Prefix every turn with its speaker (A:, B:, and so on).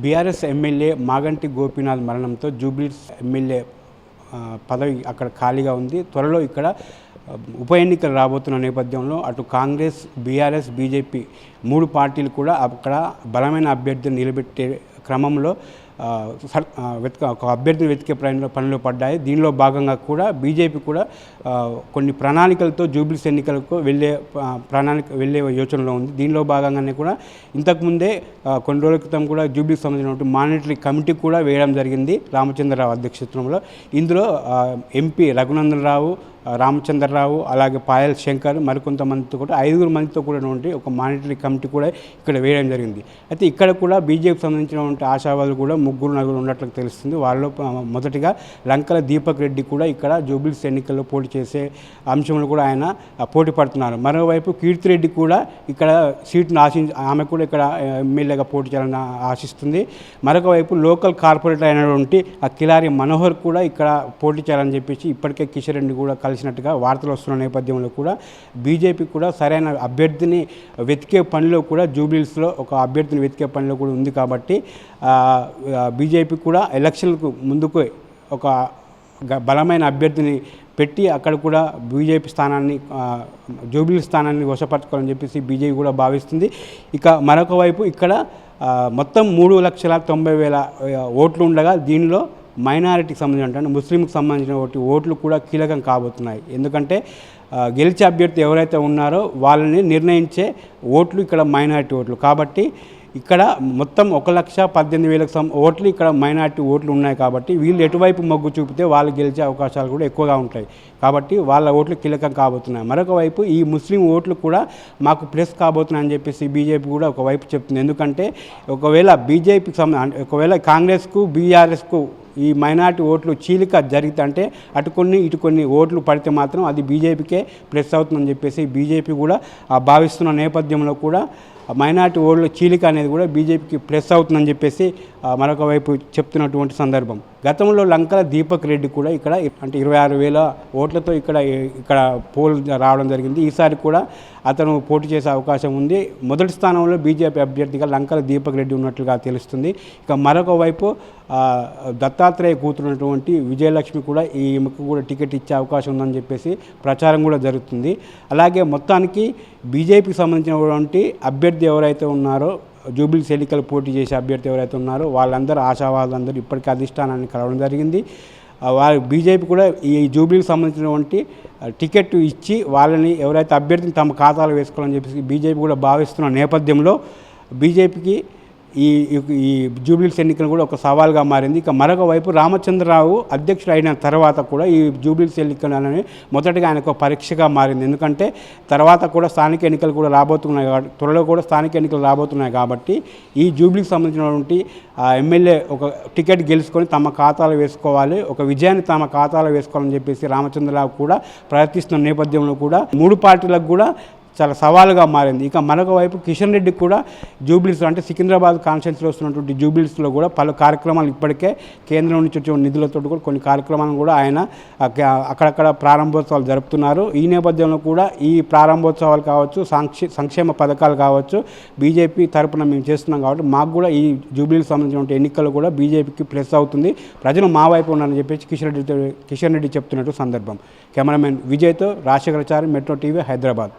A: BRS MLA Maganti Gopinath మరణంతో జూబ్లీస్ MLA పదవి అక్కడ ఖాళీగా ఉంది. త్వరలో ఇక్కడ ఉప ఎన్నికలు రాబోతున్న నేపథ్యంలో అటు కాంగ్రెస్ బీఆర్ఎస్ బీజేపీ మూడు పార్టీలు కూడా అక్కడ బలమైన అభ్యర్థిని నిలబెట్టే క్రమంలో వెతక ఒక అభ్యర్థిని వెతికే ప్రయాణంలో పనులు పడ్డాయి. దీనిలో భాగంగా కూడా బీజేపీ కూడా కొన్ని ప్రణాళికలతో జూబ్లీస్ ఎన్నికలకు వెళ్ళే ప్రణాళిక వెళ్ళే యోచనలో ఉంది. దీనిలో భాగంగానే కూడా ఇంతకుముందే కొన్ని రోజుల క్రితం కూడా జూబ్లీకి సంబంధించినటువంటి మానిటరీ కమిటీ కూడా వేయడం జరిగింది రామచంద్రరావు అధ్యక్షత్వంలో ఇందులో ఎంపీ రఘునందన్ రావు రామచంద్రరావు అలాగే పాయల్ శంకర్ మరికొంతమందితో కూడా ఐదుగురు మందితో కూడా ఉండి ఒక మానిటరీ కమిటీ కూడా ఇక్కడ వేయడం జరిగింది. అయితే ఇక్కడ కూడా బీజేపీకి సంబంధించినటువంటి ఆశావాదులు కూడా ముగ్గురు నలుగురు ఉన్నట్లు తెలుస్తుంది. వాళ్ళలో మొదటిగా లంకల దీపక్ రెడ్డి కూడా ఇక్కడ జూబిల్స్ ఎన్నికల్లో పోటీ చేసే అంశంలో కూడా ఆయన పోటీ పడుతున్నారు. మరోవైపు కీర్తిరెడ్డి కూడా ఇక్కడ సీట్ను ఆశించి ఆమె కూడా ఇక్కడ ఎమ్మెల్యేగా పోటీ చేయాలని ఆశిస్తుంది. మరొక వైపు లోకల్ కార్పొరేటర్ అయినటువంటి ఆ కిలారి మనోహర్ కూడా ఇక్కడ పోటీ చేయాలని చెప్పేసి ఇప్పటికే కిషన్ రెడ్డి కూడా కలిసినట్టుగా వార్తలు వస్తున్న నేపథ్యంలో కూడా బీజేపీ కూడా సరైన అభ్యర్థిని వెతికే పనిలో కూడా జూబ్లీస్లో ఒక అభ్యర్థిని వెతికే పనిలో కూడా ఉంది కాబట్టి బీజేపీ కూడా ఎలక్షన్లకు ముందుకు ఒక బలమైన అభ్యర్థిని పెట్టి అక్కడ కూడా బీజేపీ స్థానాన్ని జూబ్లీ స్థానాన్ని వశపరచుకోవాలని చెప్పేసి బీజేపీ కూడా భావిస్తుంది. ఇక మరొక వైపు ఇక్కడ మొత్తం మూడు లక్షల తొంభై వేల ఓట్లు ఉండగా దీనిలో మైనారిటీకి సంబంధించిన అంటే ముస్లింకి సంబంధించిన ఓట్లు కూడా కీలకం కాబోతున్నాయి. ఎందుకంటే గెలిచే అభ్యర్థి ఎవరైతే ఉన్నారో వాళ్ళని నిర్ణయించే ఓట్లు ఇక్కడ మైనారిటీ ఓట్లు. కాబట్టి ఇక్కడ మొత్తం ఒక లక్ష పద్దెనిమిది వేలకు సం ఓట్లు ఇక్కడ మైనార్టీ ఓట్లు ఉన్నాయి కాబట్టి వీళ్ళు ఎటువైపు మొగ్గు చూపితే వాళ్ళు గెలిచే అవకాశాలు కూడా ఎక్కువగా ఉంటాయి. కాబట్టి వాళ్ళ ఓట్లు కీలకం కాబోతున్నాయి. మరొక వైపు ఈ ముస్లిం ఓట్లు కూడా మాకు ప్లస్ కాబోతున్నాయని చెప్పేసి బీజేపీ కూడా ఒకవైపు చెప్తుంది. ఎందుకంటే ఒకవేళ బీజేపీకి సంబంధ ఒకవేళ కాంగ్రెస్కు బీఆర్ఎస్కు ఈ మైనార్టీ ఓట్లు చీలిక జరిగితే అంటే అటు కొన్ని ఇటు కొన్ని ఓట్లు పడితే మాత్రం అది బీజేపీకే ప్లస్ అవుతుందని చెప్పేసి బీజేపీ కూడా భావిస్తున్న నేపథ్యంలో కూడా మైనార్టీ ఓళ్ళు చీలిక అనేది కూడా బీజేపీకి ప్లస్ అవుతుందని చెప్పేసి మరొక వైపు చెప్తున్నటువంటి సందర్భం. గతంలో లంకల దీపక్ రెడ్డి కూడా ఇక్కడ అంటే ఇరవై ఆరు వేల ఓట్లతో ఇక్కడ ఇక్కడ పోల్ రావడం జరిగింది. ఈసారి కూడా అతను పోటీ చేసే అవకాశం ఉంది. మొదటి స్థానంలో బీజేపీ అభ్యర్థిగా లంకల దీపక్ రెడ్డి ఉన్నట్లుగా తెలుస్తుంది. ఇక మరొక వైపు దత్తాత్రేయ కూతురున్నటువంటి విజయలక్ష్మి కూడా ఈమెకు కూడా టికెట్ ఇచ్చే అవకాశం ఉందని చెప్పేసి ప్రచారం కూడా జరుగుతుంది. అలాగే మొత్తానికి బీజేపీకి సంబంధించినటువంటి అభ్యర్థి ఎవరైతే ఉన్నారో జూబిలీస్ ఎన్నికలు పోటీ చేసే అభ్యర్థి ఎవరైతే ఉన్నారో వాళ్ళందరూ ఆశావాదులందరూ ఇప్పటికే అధిష్టానాన్ని కలవడం జరిగింది. ఆ, వారు బీజేపీ కూడా ఈ జూబిలీకి సంబంధించినటువంటి టికెట్ ఇచ్చి వాళ్ళని ఎవరైతే అభ్యర్థిని తమ ఖాతాలో వేసుకోవాలని చెప్పేసి బీజేపీ కూడా భావిస్తున్న నేపథ్యంలో బీజేపీకి ఈ ఈ- జూబ్లీస్ ఎన్నికలు కూడా ఒక సవాల్గా మారింది. ఇక మరొక వైపు రామచంద్రరావు అధ్యక్షుడు అయిన తర్వాత కూడా ఈ జూబ్లీస్ ఎన్నికలు అనేవి మొదటగా ఆయనకు ఒక పరీక్షగా మారింది. ఎందుకంటే తర్వాత కూడా స్థానిక ఎన్నికలు కూడా రాబోతున్నాయి కాబట్టి త్వరలో కూడా స్థానిక ఎన్నికలు రాబోతున్నాయి కాబట్టి ఈ జూబ్లీకి సంబంధించినటువంటి ఎమ్మెల్యే ఒక టికెట్ గెలుచుకొని తమ ఖాతాలో వేసుకోవాలి. ఒక విజయాన్ని తమ ఖాతాలో వేసుకోవాలని చెప్పేసి రామచంద్రరావు కూడా ప్రయత్నిస్తున్న నేపథ్యంలో కూడా మూడు పార్టీలకు కూడా చాలా సవాలుగా మారింది. ఇక మరొక వైపు కిషన్ రెడ్డి కూడా జూబిలీస్లో అంటే సికింద్రాబాద్ కాన్స్టిట్యూన్సీలో వస్తున్నటువంటి జూబిలీస్లో కూడా పలు కార్యక్రమాలు ఇప్పటికే కేంద్రం నుంచి వచ్చే నిధులతో కూడా కొన్ని కార్యక్రమాలను కూడా ఆయన అక్కడక్కడ ప్రారంభోత్సవాలు జరుపుతున్నారు. ఈ నేపథ్యంలో కూడా ఈ ప్రారంభోత్సవాలు కావచ్చు సంక్షేమ పథకాలు కావచ్చు బీజేపీ తరపున మేము చేస్తున్నాం కాబట్టి మాకు కూడా ఈ జూబిలీకి సంబంధించిన ఎన్నికలు కూడా బీజేపీకి ప్లస్ అవుతుంది. ప్రజలు మా వైపు ఉన్నారని చెప్పేసి కిషన్ రెడ్డి కిషన్ రెడ్డి చెప్తున్నట్టు సందర్భం. కెమెరామెన్ విజయ్తో రాజశేఖరాచారి మెట్రో టీవీ హైదరాబాద్.